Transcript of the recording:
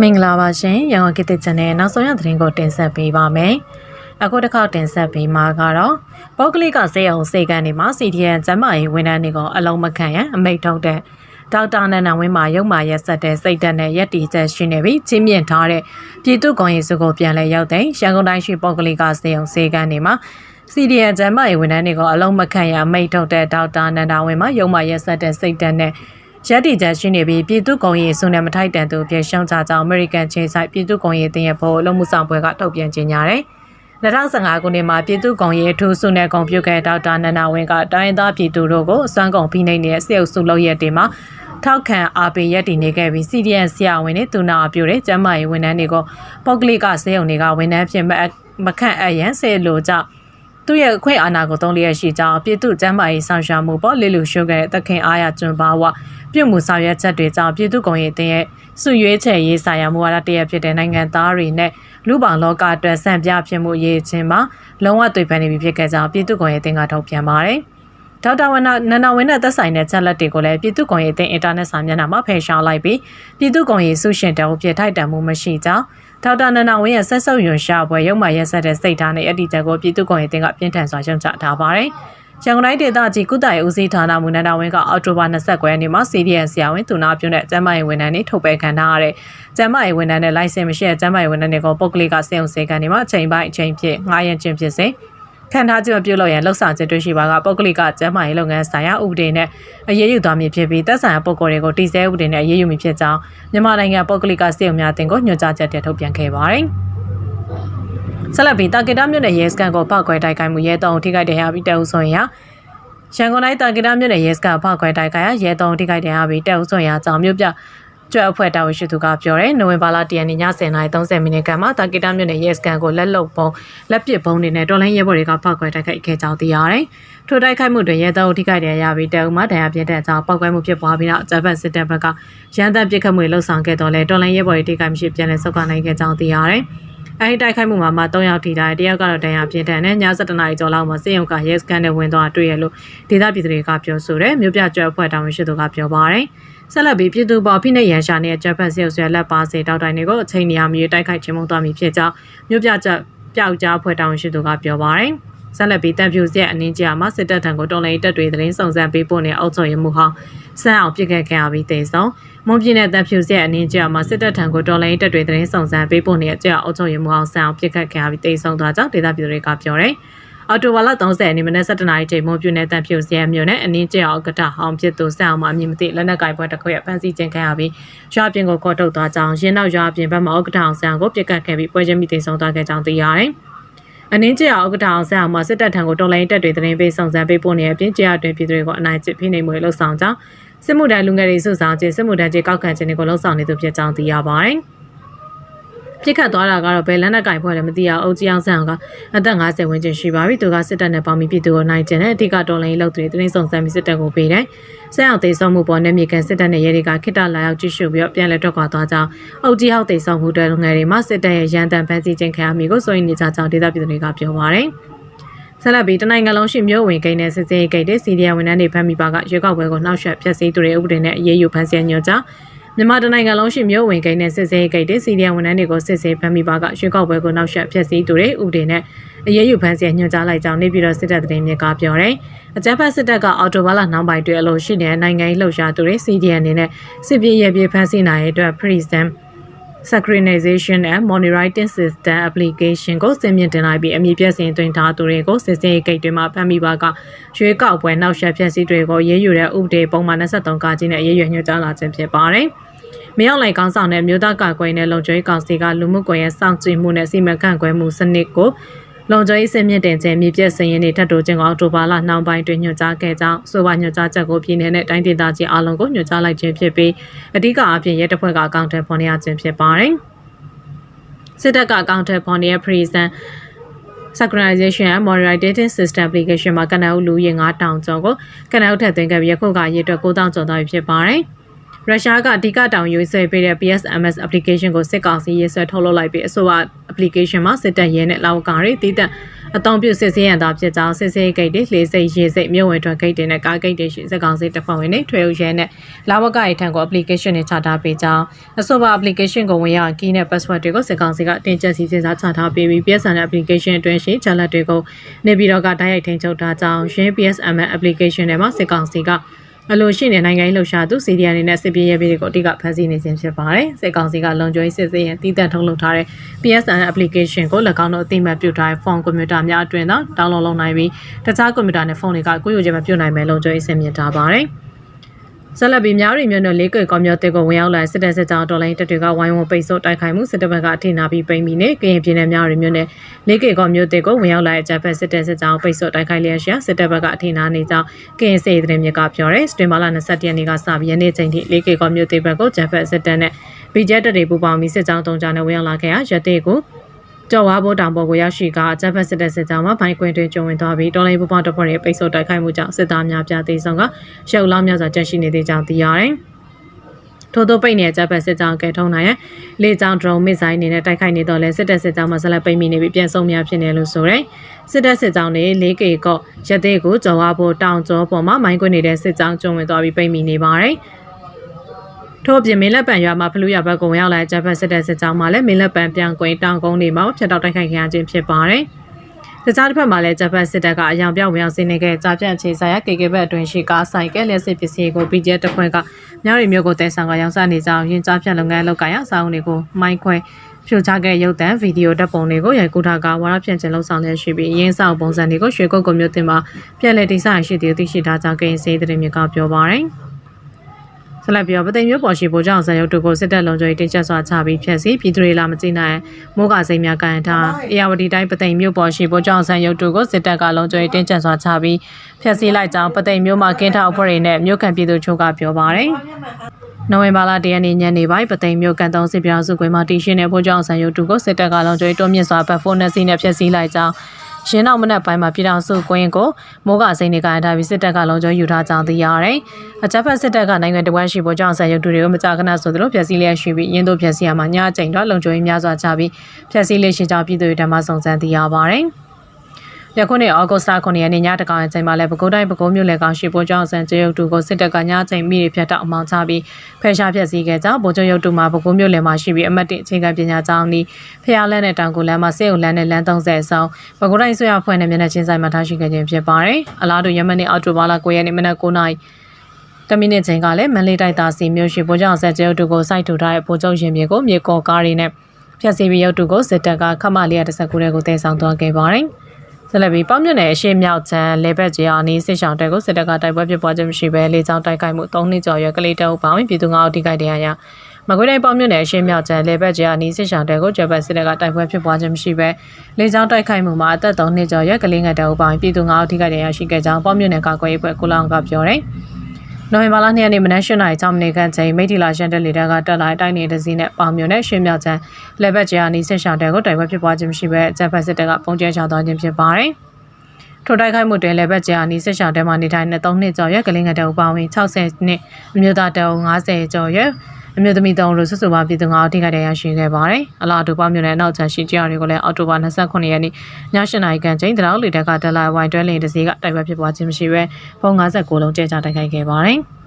မင်္ဂလာပါရှင်ရန်ကုန်ခေတ်သစ်ချန်နယ်နောက်ဆုံးရသတင်းကိုတင်ဆက်ပေးပါမယ်အခုတစ်ခေါက်တင်ဆက်ပေးမှာကတော့ပုတ်ကလေးကစေအောင်စေကန်နေမှာ CDN ကျမ်းမာရေးဝန်ထမ်းတွေကိုအလုံးမခံရန်အမိန့်ထုတ်တဲ့ဒေါက်တာနန္ဒဝင်းမှာရုံမာရက်ဆက်တဲ့စိတ်တက်နဲ့ရက်တီချက်ရှိနေပြီးချင်းမြင့်ထားတဲ့ပြည်သူ့ကွန်ရေးစုကိုပြန်လဲရောက်တဲ့ရန်ကုန်တိုင်းရှိပုတ်ကလေးကစေအောင်စေကန်နေမှာ CDN ကျမ်းမာရေးဝန်ထမ်းတွေကိုအလုံးမခံရအမိန့်ထုတ်တဲ့ဒေါက်တာနန္ဒဝင်းမှာရုံမာရက်ဆက်တဲ့စိတ်တက်နဲ့ ရက်တီချက်ရှိနေပြီးပြည်သူ့ကွန်ရေးစုနဲ့မထိုက်တန်သူပြေရှုံးကြကြောင်း American ခြေဆိုင်ပြည်သူ့ကွန်ရေးတင်ရဖို့အလုံးမှုဆောင်ပွဲကထုတ်ပြန်ကြေညာတယ်။2015ခုနှစ်မှာပြည်သူ့ကောင်ရေးအထူးစုနဲ့ဂုံပြုတ်ခဲ့ဒေါက်တာနန္ဒဝင်းကတိုင်းသားပြည်သူတို့ကိုအစွမ်းကုန်ဖိနှိပ်နေတဲ့စစ်အုပ်စုလုပ်ရက်တွေမှာထောက်ခံအားပေးရက်တည်နေခဲ့ပြီး CDN ဆရာဝန်တွေသူနာအပြိုတဲ့ကျမ်းမာရေးဝန်ထမ်းတွေကိုပုတ်ကလေးကစေုံတွေကဝန်ထမ်းဖြစ်မခန့်အပ်ရန်ဆဲလို့ကြောင့် သူရဲ့အခွင့်အာဏာကိုသုံးလျက်ရှိကြောင်းပြည်သူ့ကျမ်းမာရေးဆောင်ရှားမှုပေါ်လေလူရှုခဲ့တဲ့သခင်အားရကျွန်းပါဝပြုမှုဆောင်ရွက်ချက်တွေကြောင့်ပြည်သူ့ကောင်ရေးတင်ရဲ့စုရွေးချယ်ရေးဆိုင်ရာမူဝါဒတရက်ဖြစ်တဲ့နိုင်ငံသားတွေနဲ့လူပောင်လောကအတွက်စံပြဖြစ်မှုရေးခြင်းမှာလုံးဝတွေ့ဖန်နေပြီဖြစ်ခဲ့ကြောင်းပြည်သူ့ကောင်ရေးတင်ကထုတ်ပြန်ပါတယ်။ဒေါက်တာဝနနန္ဒဝင်းနဲ့သက်ဆိုင်တဲ့ချက်လက်တွေကိုလည်းပြည်သူ့ကွန်ရေးတင်အင်တာနက်စာမျက်နှာမှာဖယ်ရှားလိုက်ပြီးပြည်သူ့ကွန်ရေးစုရှင်တောင်ပြထိုက်တန်မှုမရှိကြောင်း ဒေါက်တာနန္ဒဝင်းရဲ့ဆက်ဆုပ်ယွန်ရှာပွဲရုံမှရက်ဆက်တဲ့စိတ်ဓာတ်နဲ့အတ္တိချက်ကိုပြည်သူ့ကွန်ရေးတင်ကပြင်းထန်စွာရှုံချထားပါတယ်။ရန်ကုန်တိုင်းဒေသကြီးကုသရေးဦးစီးဌာနမူနန္ဒဝင်းကအောက်တိုဘာ29ရက်နေ့မှာ CDN ဆရာဝန်သူနာပြုနဲ့ကျန်းမာရေးဝန်ထမ်းတွေထုတ်ပယ်ခံထားရတဲ့ကျန်းမာရေးဝန်ထမ်းနဲ့လိုင်စင်မရှိတဲ့ကျန်းမာရေးဝန်ထမ်းတွေကိုပုတ်ကလေးကစေအောင်စေကန်နေမှာအချိန်ပိုင်းအချိန်ဖြစ်ငားရန်ချင်းဖြစ်စေ ခံထားခြင်းပြုလုပ်ရန်လှုပ်ဆောင်ချက်တွေ့ရှိပါကပုတ်ကလေးကကျန်းမာရေးလုပ်ငန်းဆိုင်ရာဥပဒေနဲ့အရေးယူသွားမည်ဖြစ်ပြီးသက်ဆိုင်ရာပုဂ္ဂိုလ်တွေကိုတည်ဆဲဥပဒေနဲ့အရေးယူမည်ဖြစ်ကြောင်းမြန်မာနိုင်ငံပုတ်ကလေးကစေအောင်များတင်ကိုညွှန်ကြားချက်တထုတ်ပြန်ခဲ့ပါတယ်။ဆက်လက်ပြီးတာကီတာမြို့နယ်ရဲစခန်းကိုပောက်ခွဲတိုက်ခိုက်မှုရဲတောင်ထိခိုက်တဲ့ဟာပြီးတဲဦးဆိုရင်ရန်ကုန်တိုင်းတာကီတာမြို့နယ်ရဲစခန်းဖောက်ခွဲတိုက်ခိုက်ရဲတောင်ထိခိုက်တဲ့ဟာပြီးတဲဦးဆိုရင်ကြောင်မြို့ပြ ကျွတ်အဖွဲ့တာဝန်ရှိသူကပြောတယ်နိုဝင်ဘာလ10ရက်နေ့ည10:30မိနစ်ကမှတာကီတာမြို့နယ်ရဲစခန်းကိုလက်လုံပုံလက်ပစ်ပုံတွေနဲ့တော်လိုင်းရဲဘော်တွေကဖောက်ခွဲတိုက်ခိုက်ခဲ့ကြောင်းသိရတယ်။ထိုတိုက်ခိုက်မှုတွင်ရဲတောင်ထိခိုက်တဲ့ရပြီးတဲဦးမှတရားပြင်းတဲ့အကြောင်းပောက်ကွဲမှုဖြစ်ပွားပြီးနောက်ဂျပန်စစ်တပ်ဘက်ကရန်တပ်ပစ်ခတ်မှုလှုပ်ဆောင်ခဲ့တော်လဲတော်လိုင်းရဲဘော်တွေထိခိုက်မှုရှိပြန်လဲဆုတ်ခွာနိုင်ခဲ့ကြောင်းသိရတယ်။ အဲဒီတိုက်ခိုက်မှုမှာမှ3ယောက်ထိတာတယောက်ကတော့တန်ရာပြင်းထန်တဲ့ည7နာရီကျော်လောက်မှာစေယုံကရဲစကန်နဲ့ဝင်သွားတွေ့ရလို့ဒေသပြည်သူတွေကပြောဆိုတယ်မြို့ပြကျွဲအဖွဲ့တာဝန်ရှိသူကပြောပါတယ်ဆက်လက်ပြီးပြည်သူပေါ်ဖိနှိပ်ရန်ရှာနေတဲ့ဂျပန်စေယုံဆွဲလက်ပါစေတောက်တိုင်တွေကိုအချိန်နေရာမျိုးတိုက်ခိုက်ခြင်းမုံသွားမည်ဖြစ်ကြောင်းမြို့ပြကျွပျောက်ကြားအဖွဲ့တာဝန်ရှိသူကပြောပါတယ် ဆက်လက်ပြီးတပ်ဖြူစက်အနည်းကြာမှာစစ်တပ်ထံကိုတော်လိုင်းတပ်တွေသတင်းစုံစမ်းပေးဖို့နဲ့အောက်ချုပ်ရမှုဟောင်းစမ်းအောင်ပြစ်ခတ်ခဲ့ရပြီးတေဆုံးမွန်ပြည်နယ်တပ်ဖြူစက်အနည်းကြာမှာစစ်တပ်ထံကိုတော်လိုင်းတပ်တွေသတင်းစုံစမ်းပေးဖို့နဲ့ကြောက်အောက်ချုပ်ရမှုဟောင်းစမ်းအောင်ပြစ်ခတ်ခဲ့ရပြီးတေဆုံးသွားကြောင်းဒေသပြည်တွေကပြောတယ်အော်တိုဝါလာ30အနည်းမနေ့17နာရီချိန်မွန်ပြည်နယ်တပ်ဖြူစက်မြို့နယ်အနည်းကြာအောင်ကတဟောင်းဖြစ်သူစမ်းအောင်မှာအမည်မသိလက်နက်ကိုင်ပွဲတစ်ခုရဲ့ဖမ်းဆီးခြင်းခံရပြီးရွာပြင်ကိုကော့ထုတ်သွားကြောင်းရင်းနောက်ရွာပြင်ဘက်မှာဥက္ကဋ္ဌအောင်စမ်းကိုပြစ်ခတ်ခဲ့ပြီးပွဲချင်းမိတေဆုံးသွားခဲ့ကြောင်းသိရတယ်။ အနည်းကျအောင်ဥက္ကဋ္ဌအောင်ဆက်အောင်မှစစ်တပ်ထံကိုတော်လိုင်းတက်တွေသတင်းပေးဆောင်စံပေးဖို့နေအပြင်ကြာအတွင်ပြည်သူတွေကိုအနိုင်ကျဖိနှိမ်မှုလှုပ်ဆောင်ကြောင်းစစ်မှုထမ်းလူငယ်တွေစုဆောင်ခြင်းစစ်မှုထမ်းကြီးကောက်ခံခြင်းတွေကိုလှုပ်ဆောင်နေသူဖြစ်ကြောင်းသိရပါတယ်။ ပြစ်ခတ်သွားတာကတော့ဘယ်လက်နက်ကင်ဖွဲ့လဲမသိအောင်အုပ်ကြီးအောင်ဆန်းကအသက်50ဝန်းကျင်ရှိပါပြီသူကစစ်တပ်နဲ့ပေါင်းပြီးပြည်သူကိုနိုင်ကျင်တဲ့အဓိကတော်လိုင်းလောက်တွေတင်းစုံစမ်းပြီးစစ်တပ်ကိုပေးတယ်။ဆက်အောင်သိဆုံးမှုပေါ်နဲ့မြေကန်စစ်တပ်နဲ့ရဲတွေကခိတလာရောက်ကြည့်ရှုပြီးပြန်လည်ထွက်ခွာသွားကြောင်းအုပ်ကြီးဟောက်သိဆုံးမှုတဲ့လူငယ်တွေမှစစ်တပ်ရဲ့ရန်တမ်းဖမ်းဆီးခြင်းခံရမိကိုစိုးရိမ်နေကြကြောင်းဒေသပြည်သူတွေကပြောပါတယ်။ဆက်လက်ပြီးတနိုင်ငံလုံးရှိမျိုးဝင်ကိန်းနဲ့စစ်စေးကိန်းတဲ့စီရီယာဝန်ထမ်းတွေဖမ်းမိပါကရွေးကောက်ပွဲကိုနှောက်ယှက်ဖျက်ဆီးသူတွေဥပဒေနဲ့အရေးယူဖမ်းဆီးညွှန်ကြား မြန်မာတနိုင်ငံလုံးရှိမြို့ဝင်ကိန်းနဲ့စစ်ဆေးကိန်းတဲ့စီရီယံဝန်ထမ်းတွေကိုစစ်ဆေးဖမ်းမိပါကရွှေကောက်ပွဲကိုနောက်ဆက်ဖျက်ဆီးသူတွေဥပဒေနဲ့အရေးယူဖမ်းဆီးညွှန်ကြားလိုက်ကြောင်းနေပြည်တော်စစ်တပ်သတင်းမြစ်ကပြောတယ်။အကြမ်းဖက်စစ်တပ်ကအော်တိုဘာလနောက်ပိုင်းတွင်အလို့ရှိနေတဲ့နိုင်ငံရေးလှုပ်ရှားသူတွေ CDN အနေနဲ့စစ်ပြေးရပြေးဖမ်းဆီးနိုင်တဲ့အတွက် Prison synchronization and monitoring system application ကိုစင်မြင့်တင်လိုက်ပြီးအမည်ပြစင်သွင်းထားသူတွေကိုစစ်စင်ဂိတ်တွေမှာဖမ်းမိပါကရွှေကောက်ပွဲနောက်ဆက်ဖြည့်စည်းတွေကိုရေးယူတဲ့ဥပဒေပုံမှန်23ကကြီးနဲ့ရေးရွယ်ညွှန်ကြားလာခြင်းဖြစ်ပါတယ်။ မြောက်လိုက်ကောင်းဆောင်တဲ့မြို့သားကာကွယ်နဲ့လုံခြုံရေးကောင်စီကလူမှုကွန်ရက်စောင့်ကြည့်မှုနဲ့စီမံခန့်ခွဲမှုစနစ်ကိုလုံခြုံရေးစင်မြင့်တင်ခြင်းမြပြည့်စင်ရင်တွေထပ်တိုးခြင်းကိုအောက်တိုဘာလနှောင်းပိုင်းတွင်ညွှန်ကြားခဲ့ကြောင်းဆိုပါညွှန်ကြားချက်ကိုပြည်내နဲ့တိုင်းဒေသကြီးအားလုံးကိုညွှန်ကြားလိုက်ခြင်းဖြစ်ပြီးအဓိကအပြင်ရဲတပ်ဖွဲ့ကအကောင့်ထဲပေါ်နေရခြင်းဖြစ်ပါတယ်။စစ်တပ်ကအကောင့်ထဲပေါ်နေတဲ့ prison synchronization and monitoring system application မှာကနအုပ်လူရေ9000ကျော်ကိုကနအုပ်ထက်သွင်းခဲ့ပြီးယခုကရေအတွက်9000ကျော်သွားပြီဖြစ်ပါတယ်။ ရုရှားကအဓိကတောင်ရွေးဆွဲပေးတဲ့ PSMS application ကိုစစ်ကောင်စီရေးဆွဲထုတ်လုပ်လိုက်ပြီးအဆိုပါ application မှာစစ်တပ်ရဲနဲ့လောက်ကားတွေတည်တံ့အတောင်ပြုစစ်ဆေးရန်သာဖြစ်ကြောင်းစစ်ဆေးဂိတ်တွေလေစိတ်ရေစိတ်မြို့ဝင်ထွက်ဂိတ်တွေနဲ့ကားဂိတ်တွေရှိစက်ကောင်စစ်တပ်ဖွဲ့ဝင်တွေထွေအုပ်ရဲနဲ့လာဝကရဲ့ထံကို application တွေချထားပေးကြောင်းအဆိုပါ application ကိုဝင်ရောက် key နဲ့ password တွေကိုစက်ကောင်စီကအတင်ကျက်စီစဉ်စားချထားပေးပြီး PSN application အတွင်းရှိ channel တွေကိုနေပြည်တော်ကတိုက်ရိုက်ထိန်းချုပ်ထားကြောင်းရင်း PSMN application ထဲမှာစက်ကောင်စီက အလို့ရှိနေနိုင်ငံရေးလှုပ်ရှားသူစီဒီအန်နဲ့စစ်ပြေးရဲပြေးတွေကိုအတိကဖန်ဆီးနေခြင်းဖြစ်ပါတယ်။စစ်ကောင်စီကလုံခြုံရေးစစ်ဆေးရန်တည်တံ့ထုတ်လုပ်ထားတဲ့ PSN application ကို၎င်းတို့အသိမှတ်ပြုထားတဲ့ဖုန်းကွန်ပျူတာများအတွင်းသာ download လုပ်နိုင်ပြီးတခြားကွန်ပျူတာနဲ့ဖုန်းတွေကကိုယ်ယူခြင်းမပြုနိုင်ပဲလုံခြုံရေးအဆင့်မြင့်ထားပါတယ်။ ဆက်လက်ပြီးများရီမြို့နယ်လေးကွယ်ကော်မျိုးတက်ကိုဝင်ရောက်လာစစ်တပ်စစ်ကြောင်းတော်လိုင်းတပ်တွေကဝိုင်းဝန်းပိတ်ဆို့တိုက်ခိုက်မှုစစ်တပ်ဘက်ကအထိနာပြီးပိတ်မိနေကရင်ပြည်နယ်များရီမြို့နယ်လေးကွယ်ကော်မျိုးတက်ကိုဝင်ရောက်လာတဲ့ဂျပန်စစ်တပ်စစ်ကြောင်းပိတ်ဆို့တိုက်ခိုက်လျက်ရှိစစ်တပ်ဘက်ကအထိနာနေကြောင်းကရင်စေတဲ့မြစ်ကပြောရဲစတင်မာလာ21ရက်နေ့ကစပြီးယနေ့ချိန်ထိလေးကွယ်ကော်မျိုးတက်ဘက်ကိုဂျပန်စစ်တပ်နဲ့ဗီဂျက်တပ်တွေပူးပေါင်းပြီးစစ်ကြောင်းတုံးကြနဲ့ဝင်ရောက်လာခဲ့ရာရတဲ့ကို ကျော်ဝါဘိုးတောင်ပေါ်ကိုရောက်ရှိကအကြမ်းဖက်စစ်တပ်စစ်ကြောင်းမှာဘိုင်းကွင်းတွင်ကျုံဝင်သွားပြီးတော်လိုင်းပူပေါင်းတပ်ဖွဲ့တွေပိတ်ဆို့တိုက်ခိုက်မှုကြောင့်စစ်သားများပြသေးဆုံးကရုပ်လောင်းများစွာတက်ရှိနေသေးကြောင်းသိရတယ်။ထို့သောပိတ်နေတဲ့ဂျပန်စစ်ကြောင်းကဲထုံးနိုင်ရန်လေကြောင်း drone မစ်ဇိုင်းအနေနဲ့တိုက်ခိုက်နေတော့လဲစစ်တပ်စစ်ကြောင်းမှာဆက်လက်ပိတ်မိနေပြီးပြန်ဆုံးများဖြစ်နေလို့ဆိုရယ်စစ်တပ်စစ်ကြောင်းတွေ 4K ကော့ရသေးကိုကျော်ဝါဘိုးတောင်ကျော်ပေါ်မှာမိုင်းကွင်းနေတဲ့စစ်ကြောင်းကျုံဝင်သွားပြီးပိတ်မိနေပါတယ်။ ထို့အပြင်မင်းလက်ပံရွာမှာဖလူးရဘက်ကိုရောက်လာတဲ့ဂျပန်စစ်တပ်စစ်ကြောင်းမှာလည်းမင်းလက်ပံပြန်ကွင်းတောင်ကုန်းတွေမှာဖျက်တောက်တိုက်ခိုက်ခံရခြင်းဖြစ်ပါတယ်။တခြားတစ်ဖက်မှာလည်းဂျပန်စစ်တပ်ကအယောင်ပြောက်ဝင်ရောက်စီးနေခဲ့ကြာပြန့်ချေဆိုင်ရကေကေဘက်အတွင်းရှိကားဆိုင်ကဲလျက်စစ်ပစ္စည်းကို BJ တပ်ဖွဲ့ကမြောက်ရီမျိုးကိုတဲဆောင်ကရောင်းစားနေကြောင်းရင်ကြားပြန့်လုပ်ငန်းလုပ်ကိုင်ရအဆောင်တွေကိုမိုင်းခွဲဖြိုချခဲ့ရုပ်သံဗီဒီယိုဓာတ်ပုံတွေကိုရိုက်ကူးထားကဝါရဖြန့်ကျင်လှုပ်ဆောင်လျက်ရှိပြီးရင်းဆောင်ပုံစံတွေကိုရွှေကုတ်ကုမျိုးတင်မှာပြည်လဲတိစရရှိသူသိရှိထားကြောင်းကရင်စေးတဲ့မြကပြောပါရယ်။ ဆက်လက်ပြီးတော့ပသိမ်မျိုးပေါ်ရှိပိုးကြောင့်ဇာရုပ်တို့ကိုစစ်တပ်လုံခြုံရေးတင်ချက်စွာချပြီးဖျက်ဆီးပြည်သူတွေလာမကြည့်နိုင်မိုးကစိမ်းများကန်ထားအေယာဝတီတိုင်းပသိမ်မျိုးပေါ်ရှိပိုးကြောင့်ဇာရုပ်တို့ကိုစစ်တပ်ကလုံခြုံရေးတင်ချက်စွာချပြီးဖျက်ဆီးလိုက်ကြောင်းပသိမ်မျိုးမှာကင်းထောက်အဖွဲ့တွေနဲ့မြို့ခံပြည်သူချို့ကပြောပါတယ်နိုဝင်ဘာလ၁ရက်နေ့ညနေပိုင်းပသိမ်မြို့ကန်တုံးစစ်ပြောင်းစုကွင်းမှာတည်ရှိနေဖို့ကြောင့်ဆန်ရုပ်တူကိုစစ်တပ်ကလုံခြုံရေးတွန်းမြင့်စွာဘတ်ဖုန်းနဲ့စီးနဲ့ဖျက်ဆီးလိုက်ကြောင်း ရင်းနောက်မနက်ပိုင်းမှာပြည်တော်စုကွင်းကိုမိုးကစိန်တွေကထားပြီးစစ်တပ်ကလုံခြုံယူထားကြောင်းသိရတယ်။အကြမ်းဖက်စစ်တပ်ကနိုင်ငံတော်ဝန်ရှိဖို့ကြောင့်ဆန်ရုပ်တူတွေကိုမကြာခဏဆိုသလိုဖျက်ဆီးလျက်ရှိပြီးရင်းတို့ဖျက်ဆီးရမှာညအချိန်တော့လုံခြုံရေးများစွာချပြီးဖျက်ဆီးလျက်ရှိကြောင်းပြည်သူတွေဓမ္မစုံစမ်းသိရပါတယ်။ ယခုနှစ်ဩဂုတ်လ9ရက်နေ့ညတကောင်အချိန်မှာလည်းပဲခူးတိုင်းပဲခူးမြို့လေကောင်ရှိပိုးကျောင်းဆန်ကျေးရုပ်တူကိုစစ်တပ်ကညအချိန်မိတွေဖြတ်တောက်အမောင်းချပြီးဖယ်ရှားဖျက်ဆီးခဲ့ကြောင်းဗိုလ်ချုပ်ရုပ်တူမှာပဲခူးမြို့လေမှာရှိပြီးအမတ်တအခြေခံပညာကျောင်းဤဖျားလန်းနဲ့တောင်ကိုလမ်းမှာစေအုံလန်းနဲ့လမ်း30အဆောင်ပဲခူးတိုင်းဆွေရဖွဲ့နဲ့မျက်နှာချင်းဆိုင်မှာထားရှိခဲ့ခြင်းဖြစ်ပါတယ်။အလားတူယမန်နေ့အောက်တိုဘာလ9ရက်နေ့မနက်9:00နာရီတမိနစ်ချိန်ကလည်းမန်လေးတိုက်သားစီမျိုးရှိဗိုလ်ချုပ်ဆက်ကျဲတို့ကိုစိုက်ထူထားတဲ့ဗိုလ်ချုပ်ရင်မြေကိုမြေကော်ကားတွေနဲ့ဖျက်ဆီးပြီးရုပ်တုကိုစစ်တပ်ကခမလျက်တစ်စက်ကူတဲ့ကိုတည်ဆောင်သွားခဲ့ပါတယ်။ ဆက်လက်ပြီးပေါ့မြွနယ်အရှိမြောက်ချမ်းလေဘက်ကြီးအနီးစစ်ဆောင်တက်ကိုစစ်တပ်ကတိုက်ပွဲဖြစ်ပွားခြင်းမရှိဘဲလေကြောင်းတိုက်ခိုက်မှု၃နှစ်ကျော်ရွယ်ကလေးတအုပ်ပေါင်းပြည်သူ၅ဦးထိခိုက်တရားရမကွေးတိုင်းပေါ့မြွနယ်အရှိမြောက်ချမ်းလေဘက်ကြီးအနီးစစ်ဆောင်တက်ကိုဂျပန်စစ်တပ်ကတိုက်ပွဲဖြစ်ပွားခြင်းမရှိဘဲလေကြောင်းတိုက်ခိုက်မှုမှာအသက်၃နှစ်ကျော်ရွယ်ကလေးငယ်တအုပ်ပေါင်းပြည်သူ၅ဦးထိခိုက်တရားရှိခဲ့ကြောင်းပေါ့မြွနယ်ကာကွယ်ရေးအဖွဲ့ကိုလောင်ကပြောတယ် နိုဝင်ဘာလ2ရက်နေ့မနက်၈နာရီ6မိနစ်ခန့်ချိန်မိထီလာရှန်တက်လီတာကတက်လာတိုင်းနေတဲ့စီးနဲ့ပေါင်မြို့နဲ့ရွှေမြောက်ချမ်းလက်ဘက်ကျာနီစစ်ရှောင်းတဲကိုတိုက်ပွဲဖြစ်ပွားခြင်းမရှိဘဲဂျပန်စစ်တပ်ကပုံကျဲချသွားခြင်းဖြစ်ပါတယ်။ထိုတိုက်ခိုက်မှုတွင်လည်းဘက်ကျအနီးစစ်ရှောင်းတဲမှနေထိုင်တဲ့3နှစ်ကျော်ရွယ်ကလေးငယ်တအုပ်ပါဝင်60နှစ်အမျိုးသားတအုပ်90ကျော်ရွယ် အမျိုးသမီး3ဦးဆွဆွပါပြည်သူ9ဦးထိခိုက်ဒဏ်ရာရှိခဲ့ပါတယ်။အလားတူပေါမြို့နယ်နောက်ချန်ရှိကြတွေကိုလည်းအောက်တိုဘာ29ရက်နေ့ည8နာရီခန့်ချိန်တရောင်းလေတက်ကတက်လာဝိုင်တွဲလင်းတစည်းကတိုက်ပွဲဖြစ်ပွားခြင်းမရှိဘဲဖုန်း56လုံးကျဲချတိုက်ခိုက်ခဲ့ပါတယ်။